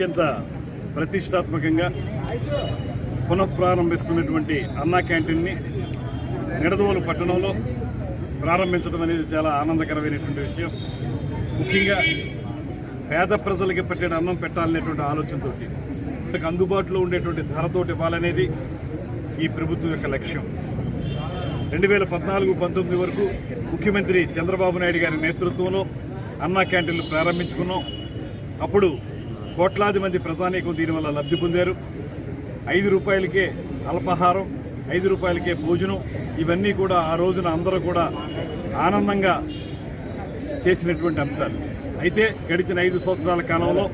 అత్యంత ప్రతిష్టాత్మకంగా పునఃప్రారంభిస్తున్నటువంటి అన్నా క్యాంటీన్ని నిడదవోలు పట్టణంలో ప్రారంభించడం అనేది చాలా ఆనందకరమైనటువంటి విషయం. ముఖ్యంగా పేద ప్రజలకి పెట్టిన అన్నం పెట్టాలనేటువంటి ఆలోచనతో అందుబాటులో ఉండేటువంటి ధరతోటి ఇవ్వాలనేది ఈ ప్రభుత్వం యొక్క లక్ష్యం. రెండు వేల పద్నాలుగు పంతొమ్మిది వరకు ముఖ్యమంత్రి చంద్రబాబు నాయుడు గారి నేతృత్వంలో అన్నా క్యాంటీన్లు ప్రారంభించుకున్నాం. అప్పుడు కోట్లాది మంది ప్రజానీకం దీనివల్ల లబ్ధి పొందారు. ఐదు రూపాయలకే అల్పాహారం ఐదు రూపాయలకే భోజనం ఇవన్నీ కూడా ఆ రోజున అందరూ కూడా ఆనందంగా చేసినటువంటి అంశాలు. అయితే గడిచిన ఐదు సంవత్సరాల కాలంలో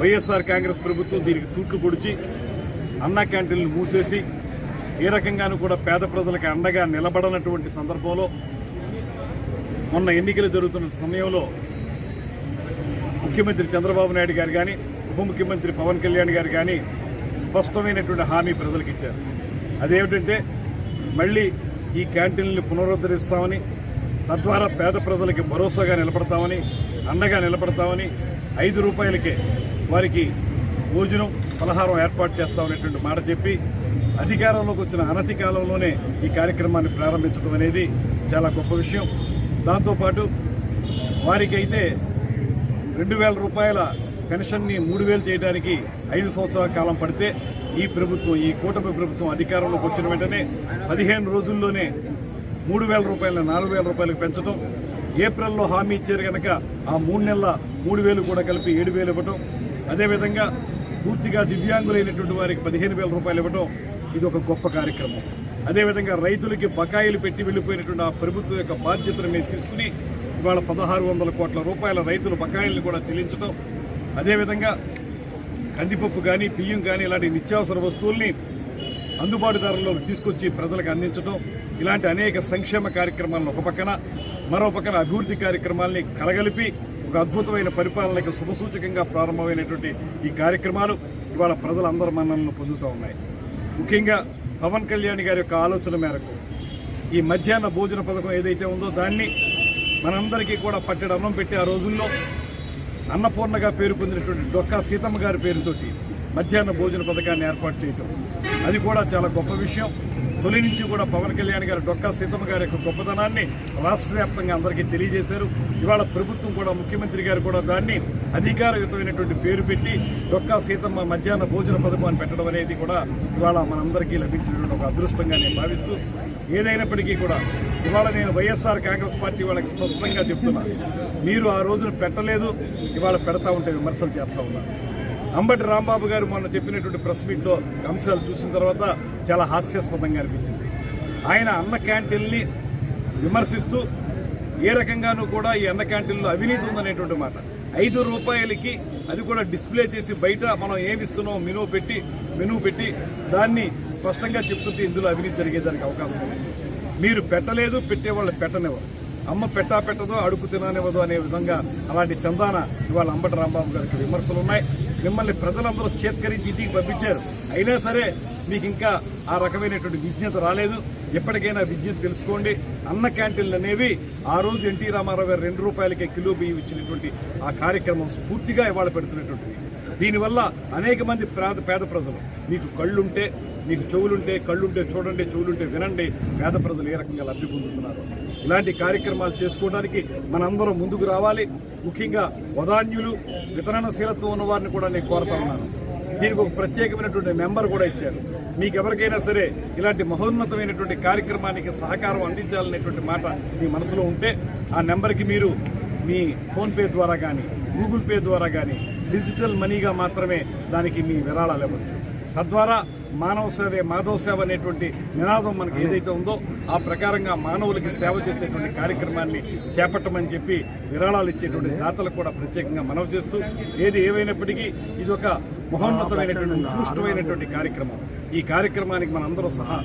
వైఎస్ఆర్ కాంగ్రెస్ ప్రభుత్వం దీనికి తూట్లు పొడిచి అన్నా క్యాంటీన్లు మూసేసి ఏ రకంగానూ కూడా పేద ప్రజలకు అండగా నిలబడనటువంటి సందర్భంలో మొన్న ఎన్నికలు జరుగుతున్న సమయంలో ముఖ్యమంత్రి చంద్రబాబు నాయుడు గారు కానీ ఉప ముఖ్యమంత్రి పవన్ కళ్యాణ్ గారు కానీ స్పష్టమైనటువంటి హామీ ప్రజలకు ఇచ్చారు. అదేమిటంటే మళ్ళీ ఈ క్యాంటీన్లు పునరుద్ధరిస్తామని తద్వారా పేద ప్రజలకి భరోసాగా నిలబడతామని అండగా నిలబడతామని ఐదు రూపాయలకే వారికి భోజనం పలహారం ఏర్పాటు చేస్తామనేటువంటి మాట చెప్పి అధికారంలోకి వచ్చిన అనతి కాలంలోనే ఈ కార్యక్రమాన్ని ప్రారంభించడం అనేది చాలా గొప్ప విషయం. దాంతోపాటు వారికైతే రెండు వేల రూపాయల పెన్షన్ని మూడు వేలు చేయడానికి ఐదు సంవత్సరాల కాలం పడితే ఈ ప్రభుత్వం ఈ కూటమి ప్రభుత్వం అధికారంలోకి వచ్చిన వెంటనే పదిహేను రోజుల్లోనే మూడు వేల రూపాయల నాలుగు వేల రూపాయలకు పెంచడం ఏప్రిల్లో హామీ ఇచ్చారు కనుక ఆ మూడు నెలల మూడు వేలు కూడా కలిపి ఏడు వేలు ఇవ్వటం అదేవిధంగా పూర్తిగా దివ్యాంగులైనటువంటి వారికి పదిహేను వేల రూపాయలు ఇవ్వటం ఇది ఒక గొప్ప కార్యక్రమం. అదేవిధంగా రైతులకి బకాయిలు పెట్టి వెళ్ళిపోయినటువంటి ఆ ప్రభుత్వం యొక్క బాధ్యతను మేము తీసుకుని ఇవాళ పదహారు వందల కోట్ల రూపాయల రైతుల బకాయిల్ని కూడా చెల్లించడం అదేవిధంగా కందిపప్పు కానీ బియ్యం కానీ ఇలాంటి నిత్యావసర వస్తువుల్ని అందుబాటు ధరల్లోకి తీసుకొచ్చి ప్రజలకు అందించడం ఇలాంటి అనేక సంక్షేమ కార్యక్రమాలను ఒక పక్కన మరో పక్కన అభివృద్ధి కార్యక్రమాల్ని కలగలిపి ఒక అద్భుతమైన పరిపాలనకు శుభసూచకంగా ప్రారంభమైనటువంటి ఈ కార్యక్రమాలు ఇవాళ ప్రజలందరి మన్నలను పొందుతూ ఉన్నాయి. ముఖ్యంగా పవన్ కళ్యాణ్ గారి యొక్క ఆలోచన మేరకు ఈ మధ్యాహ్న భోజన పథకం ఏదైతే ఉందో దాన్ని మనందరికీ కూడా పట్టెడు అన్నం పెట్టి ఆ రోజుల్లో అన్నపూర్ణగా పేరు పొందినటువంటి డొక్కా సీతమ్మ గారి పేరుతోటి మధ్యాహ్న భోజన పథకాన్ని ఏర్పాటు చేయటం. అది కూడా చాలా గొప్ప విషయం. తొలి నుంచి కూడా పవన్ కళ్యాణ్ గారు డొక్కా సీతమ్మ గారి యొక్క గొప్పతనాన్ని రాష్ట్ర వ్యాప్తంగా అందరికీ తెలియజేశారు. ఇవాళ ప్రభుత్వం కూడా ముఖ్యమంత్రి గారు కూడా దాన్ని అధికారయుతమైనటువంటి పేరు పెట్టి డొక్కా సీతమ్మ మధ్యాహ్న భోజన పథకం అని పెట్టడం అనేది కూడా ఇవాళ మనందరికీ లభించినటువంటి ఒక అదృష్టంగా నేను భావిస్తూ ఏదైనప్పటికీ కూడా ఇవాళ నేను వైఎస్ఆర్ కాంగ్రెస్ పార్టీ వాళ్ళకి స్పష్టంగా చెప్తున్నా. మీరు ఆ రోజున పెట్టలేదు ఇవాళ పెడతా ఉంటే విమర్శలు చేస్తూ ఉన్నారు అంబటి రాంబాబు గారు మొన్న చెప్పినటువంటి ప్రెస్ మీట్లో అంశాలు చూసిన తర్వాత చాలా హాస్యాస్పదంగా అనిపించింది. ఆయన అన్న క్యాంటీన్ని విమర్శిస్తూ ఏ రకంగానూ కూడా ఈ అన్న క్యాంటీన్లో అవినీతి ఉందనేటువంటి మాట. ఐదు రూపాయలకి అది కూడా డిస్ప్లే చేసి బయట మనం ఏమిస్తున్నాం మెనూ పెట్టి మెనూ పెట్టి దాన్ని స్పష్టంగా చెప్తుంటే ఇందులో అవినీతి జరిగేదానికి అవకాశం ఉంది. మీరు పెట్టలేదు పెట్టేవాళ్ళు పెట్టనివ్వరు. అమ్మ పెట్టా పెట్టదో అడుగు తిననివ్వదు అనే విధంగా అలాంటి చందాన ఇవాళ అంబటి రాంబాబు గారికి విమర్శలు ఉన్నాయి. మిమ్మల్ని ప్రజలందరూ చేత్కరించి ఇంటికి పంపించారు. అయినా సరే మీకు ఇంకా ఆ రకమైనటువంటి విజ్ఞత రాలేదు. ఎప్పటికైనా విజ్ఞత తెలుసుకోండి. అన్న క్యాంటీన్లు అనేవి ఆ రోజు ఎన్టీ రామారావు గారు రెండు రూపాయలకే కిలో బియ్యం ఇచ్చినటువంటి ఆ కార్యక్రమం స్ఫూర్తిగా ఇవాళ పెడుతున్నటువంటిది. దీనివల్ల అనేక మంది పేద పేద ప్రజలు. మీకు కళ్ళుంటే మీకు చెవులుంటే కళ్ళుంటే చూడండి చెవులుంటే వినండి పేద ప్రజలు ఏ రకంగా లబ్ధి పొందుతున్నారు. ఇలాంటి కార్యక్రమాలు చేసుకోవడానికి మనందరం ముందుకు రావాలి. ముఖ్యంగా వదాన్యులు వితరణశీలత్వం ఉన్న వారిని కూడా నేను కోరుతా ఉన్నాను. దీనికి ఒక ప్రత్యేకమైనటువంటి నెంబర్ కూడా ఇచ్చారు. మీకు ఎవరికైనా సరే ఇలాంటి మహోన్నతమైనటువంటి కార్యక్రమానికి సహకారం అందించాలనేటువంటి మాట మీ మనసులో ఉంటే ఆ నెంబర్కి మీరు మీ ఫోన్పే ద్వారా కానీ గూగుల్ పే ద్వారా కానీ డిజిటల్ మనీగా మాత్రమే దానికి మీ విరాళాలు ఇవ్వచ్చు. తద్వారా మానవ సేవే మాధవ సేవ అనేటువంటి నినాదం మనకి ఏదైతే ఉందో ఆ ప్రకారంగా మానవులకి సేవ చేసేటువంటి కార్యక్రమాన్ని చేపట్టమని చెప్పి విరాళాలు ఇచ్చేటువంటి దాతలకు కూడా ప్రత్యేకంగా మనవి చేస్తూ ఏది ఏమైనప్పటికీ ఇది ఒక మహోన్నతమైనటువంటి ఉత్కృష్టమైనటువంటి కార్యక్రమం. ఈ కార్యక్రమానికి మనందరూ సహా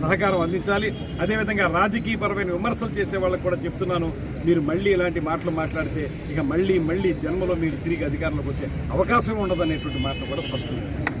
సహకారం అందించాలి. అదేవిధంగా రాజకీయపరమైన విమర్శలు చేసే వాళ్ళకు కూడా చెప్తున్నాను. మీరు మళ్ళీ ఇలాంటి మాటలు మాట్లాడితే ఇక మళ్ళీ మళ్ళీ జన్మలో మీరు తిరిగి అధికారంలోకి వచ్చే అవకాశం ఉండదు అనేటువంటి మాటలు కూడా స్పష్టం చేస్తారు